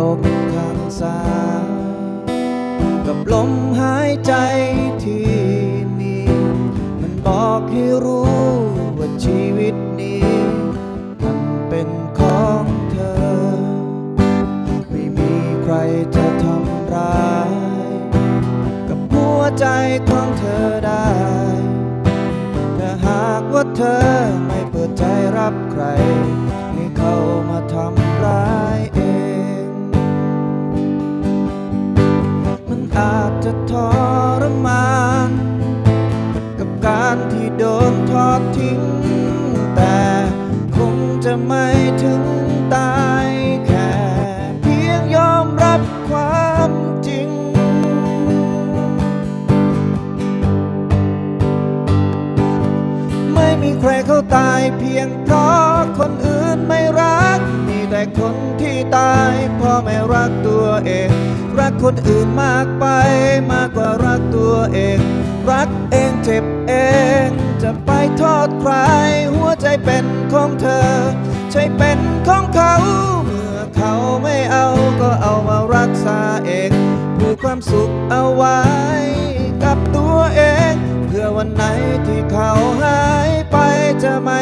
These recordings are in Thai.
อกข้างซ้ายกับลมหายใจที่มี มันบอกให้รู้ว่าชีวิตนี้มันเป็นของเธอ ไม่มีใครจะทำร้าย กับหัวใจของเธอได้แต่หากว่าเธอไม่เปิดใจรับ ไม่ถึงตายแค่เพียงยอมรับความจริง ไม่มีใครเขาตายเพียงเพราะคนอื่นไม่รัก มีแต่คนที่ตายเพราะไม่รักตัวเอง รักคนอื่นมากไปมากกว่ารักตัวเอง รักเองเจ็บเอง จะไปโทษใคร หัวใจเป็นของเธอ ใช่เป็นของเขา เมื่อเขาไม่เอาก็เอามารักษาเองผูกความสุขเอาไว้ กับตัวเอง เพื่อวันไหนที่เขาหายไปจะไม่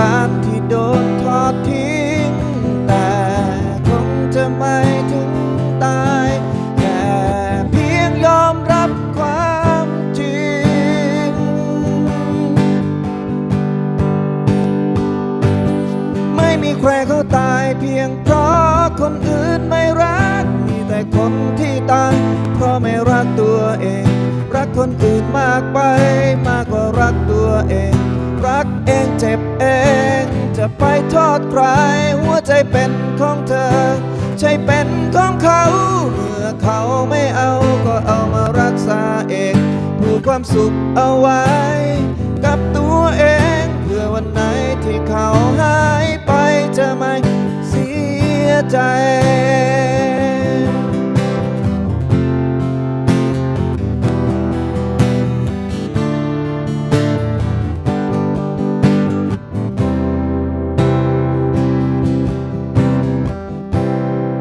การที่โดนทอดทิ้ง แต่คงจะไม่ถึงตาย แค่เพียงยอมรับความจริง ไม่มีใครเขาตายเพียงเพราะคนอื่นไม่รัก มีแต่คนที่ตาย เพราะไม่รักตัวเอง รักคนอื่นมากไปมา เจ็บเอง จะไปโทษใคร หัวใจเป็นของเธอ ใช่เป็นของเขา เมื่อเขาไม่เอาก็เอามารักษาเองผูกความสุขเอาไว้ กับตัว